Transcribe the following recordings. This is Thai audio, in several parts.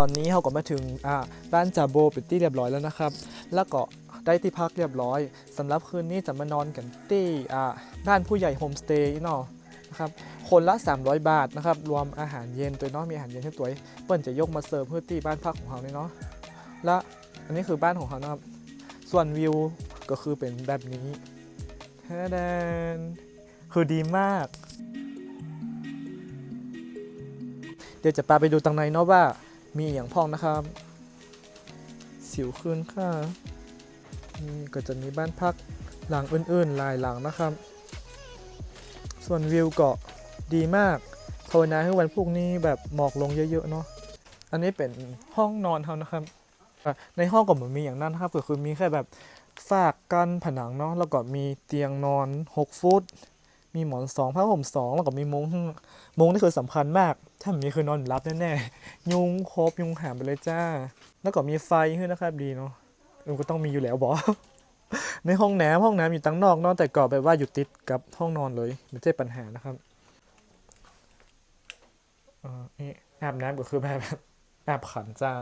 ตอนนี้เราก็มาถึงอ่าบ้านจาโบเป็นที่เรียบร้อยแล้วนะครับ แล้วก็ได้ที่พักเรียบร้อยสำหรับคืนนี้จะมานอนกันที่อ่าบ้านผู้ใหญ่โฮมสเตย์เนาะนะครับคนละ 300 บาทนะครับรวมอาหารเย็นตัวเนาะมีอาหารเย็นให้ตัวเปิ้นจะยกมาเสิร์ฟเพื่อที่บ้านพักของเราเนาะและอันนี้คือบ้านของเขานะครับ ส่วนวิวก็คือเป็นแบบนี้แทแดนคือดีมาก เดี๋ยวจะพาไปดูตังในเนาะว่า มีอย่างพองนะครับ สิวขึ้นค่ะนี่ก็จะมีบ้านพักหลังอื่นๆหลายหลังนะครับ ส่วนวิวเกาะดีมากภาวนาให้วันพรุ่งนี้แบบหมอกลงเยอะๆเนาะอันนี้เป็นห้องนอนเขานะครับ ในห้องก็เหมือนมีอย่างนั้นนะครับก็คือมีแค่แบบฝากกันผนังเนาะแล้วก็มีเตียงนอน 6 ฟุต มีหมอนสองผ้าห่มสองแล้วก็มีมุ้งมุ้งนี่คือสำคัญมาก ถ้ามีคือนอนรับแน่ๆยุงครบยุงหามไปเลยจ้า แล้วก็มีไฟให้นะครับดีเนาะเออก็ต้องมีอยู่แล้วบอในห้องน้ำห้องน้ำอยู่ตั้งนอกนอกแต่ก็แบบว่าอยู่ติดกับห้องนอนเลยไม่ใช่ปัญหานะครับเอออาบน้ำก็คือแบบอาบขันจ้า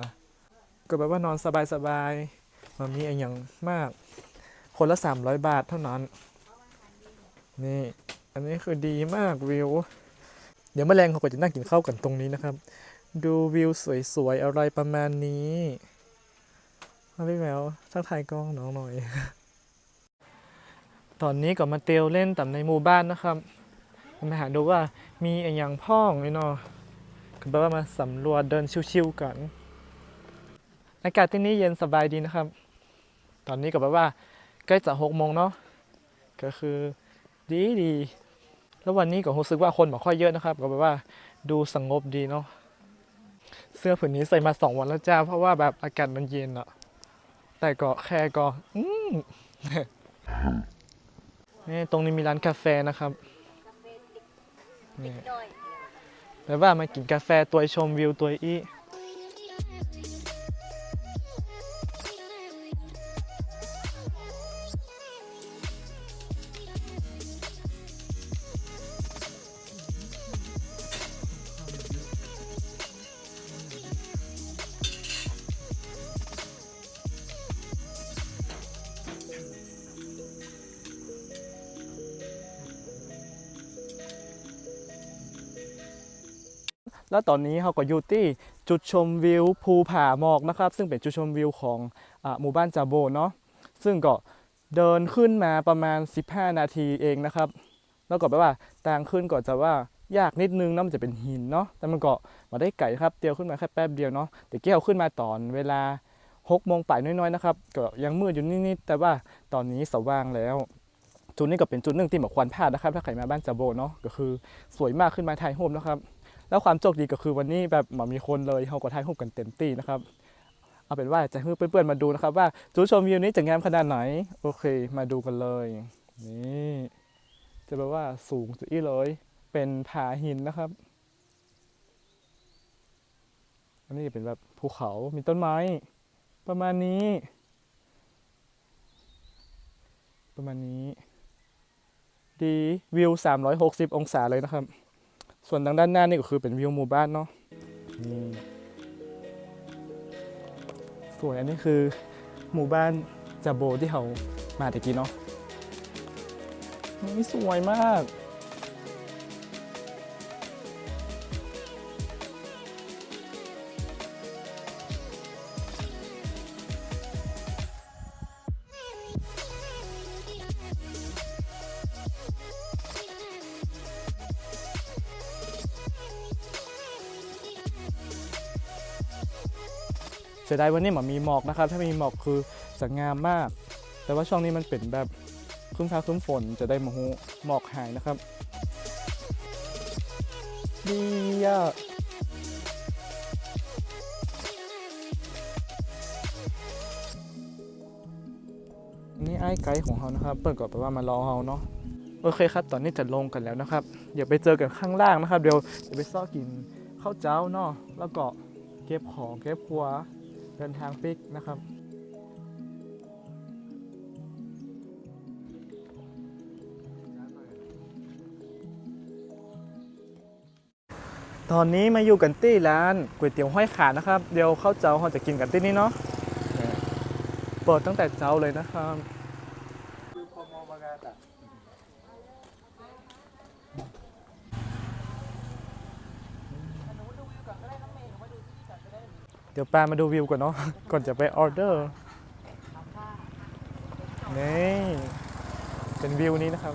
ก็แบบว่านอนสบายๆมันมีอะไรอย่างมาก คนละ300บาทเท่านั้น นี่ อันนี้คือดีมากวิว เดี๋ยวแมลงเขาก็จะนั่งกินข้าวกันตรงนี้นะครับ ดูวิวสวยๆอะไรประมาณนี้พี่แมวทักทายกล้องน้องหน่อย ตอนนี้ก็มาเตียวเล่นตามในหมู่บ้านนะครับมาหาดูว่ามีอะไรอย่างพ่องไหมเนาะก็แบบว่ามาสำรวจเดินชิวๆกัน อากาศที่นี่เย็นสบายดีนะครับ ตอนนี้ก็แบบว่าใกล้จะหกโมงเนาะก็คือดีดี แล้ววันนี้ก็รู้สึกว่าคนไม่ค่อยเยอะนะครับ ก็แบบว่าดูสงบดีเนาะเสื้อผืนนี้ใส่มาสองวันแล้วจ้า เพราะว่าแบบอากาศมันเย็นอะแต่ก็แค่ก็อืมนี่ตรงนี้มีร้านกาแฟนะครับนี่แบบว่ามากินกาแฟตัวชมวิวตัวอี แล้วตอนนี้เราก็อยู่ที่จุดชมวิวภูผาหมอกนะครับ ซึ่งเป็นจุดชมวิวของอหมู่บ้านจาโบเนาะซึ่งก็เดินขึ้นมาประมาณ 15 นาทีเองนะครับ แล้วก็แบบว่าทางขึ้นก็จะว่ายากนิดนึงเนาะมันจะเป็นหินเนาะแต่มันก็มาได้ไก่ครับเตียวขึ้นมาแค่แป๊บเดียวเนาะแต่เกี่ยวขึ้นมาตอนเวลา6โมงป่ายน้อยๆนะครับก็ยังมืดอยู่นิดๆแต่ว่าตอนนี้สว่างแล้วจุดนี้ก็เป็นจุดหนึ่งที่แบบควรพลาดนะครับ ถ้าใครมาบ้านจาโบเนาะก็คือสวยมากขึ้นมาถ่ายรูปนะครับ แล้วความโชคดีก็คือวันนี้แบบหมามีคนเลยเขาก็ถ่ายรูปกันเต็มที่นะครับ เอาเป็นว่าจะให้เพื่อนๆมาดูนะครับ ว่าจุดชมวิวนี้จะงามขนาดไหน โอเค มาดูกันเลย นี่จะแบบว่าสูงสุดอีเลย เป็นผาหินนะครับ อันนี้เป็นแบบภูเขา มีต้นไม้ ประมาณนี้ ประมาณนี้ ดีวิว 360 องศาเลยนะครับ ส่วนทางด้านหน้านี่ก็คือเป็นวิวหมู่บ้านเนาะนี่สวยอันนี้คือหมู่บ้านจาโบที่เขามาตะกี้เนาะนี่สวยมาก เสียดายวันนี้หมอมีหมอกนะครับ ถ้ามีหมอกคือจะงามมาก แต่ว่าช่วงนี้มันเป็นแบบครึ้มฟ้าครึ้มฝนจะได้มาหูหมอกหายนะครับดีอะนี่ไอ้ไกด์ของเขานะครับ เปิดก่อนแปลว่ามารอเราเนาะโอเคครับ ตอนนี้จะลงกันแล้วนะครับ เดี๋ยวไปเจอกันข้างล่างนะครับ เดี๋ยวจะไปซ่อกินข้าวเจ้าเนาะแล้วก็เก็บของเก็บครัว เดินทางปิกนะครับ ตอนนี้มาอยู่กันที่ร้านก๋วยเตี๋ยวห้อยขานะครับ เดี๋ยวเข้าเจ้าเราจะกินกันที่นี่เนาะเนี่ยเปิดตั้งแต่เจ้าเลยนะครับ เดี๋ยวปามาดูวิวก่อนเนาะ ก่อนจะไปออเดอร์ นี่ เป็นวิวนี้นะครับ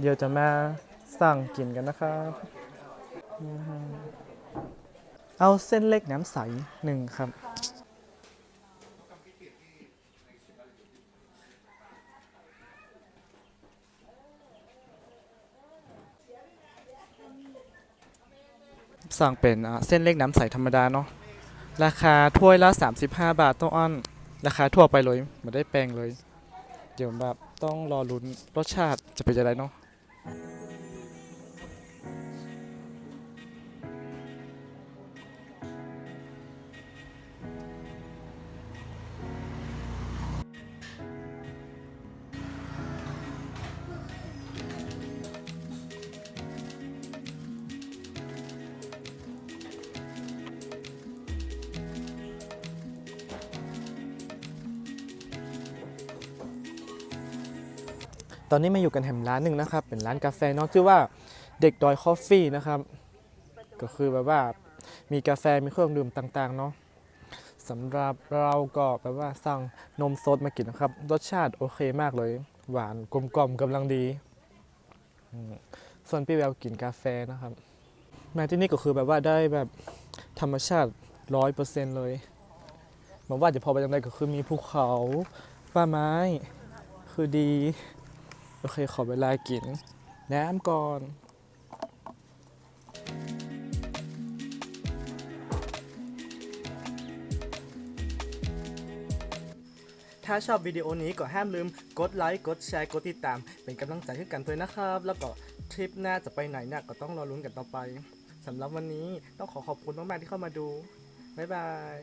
เดี๋ยวจะมาสั่งกินกันนะครับ เอาเส้นเล็กน้ำใสหนึ่งครับ สั่งเป็นเส้นเล็กน้ำใสธรรมดาเนาะราคาถ้วยละ 35 บาทต้องอ้อนราคาทั่วไปเลยไม่ได้แปลงเลย เดี๋ยวแบบต้องรอลุ้นรสชาติจะเป็นยังไงเนาะ ตอนนี้มาอยู่กันแหมร้านหนึ่งนะครับ เป็นร้านกาแฟเนาะชื่อว่าเด็กดอยคอฟฟี่นะครับ ก็คือแบบว่ามีกาแฟมีเครื่องดื่มต่างๆเนาะสำหรับเราก็แบบว่าสั่งนมสดมากินนะครับ รสชาติโอเคมากเลย หวานกลมกล่อมกำลังดี ส่วนพี่แววกินกาแฟนะครับ มาที่นี่ก็คือแบบว่าได้แบบธรรมชาติร้อยเปอร์เซ็นต์เลยไมาว่าจะพอไปยังไงก็คือมีภูเขาป่าไม้ คือดี โอเคขอเวลากิน น้ำก่อนถ้าชอบวิดีโอนี้ก็ห้ามลืมกดไลค์กดแชร์กดติดตาม เป็นกำลังใจให้กันด้วยนะครับ แล้วก็ทริปหน้าจะไปไหนเนี่ยก็ต้องรอลุ้นกันต่อไปสำหรับวันนี้ต้องขอขอบคุณมากๆที่เข้ามาดู บ๊ายบาย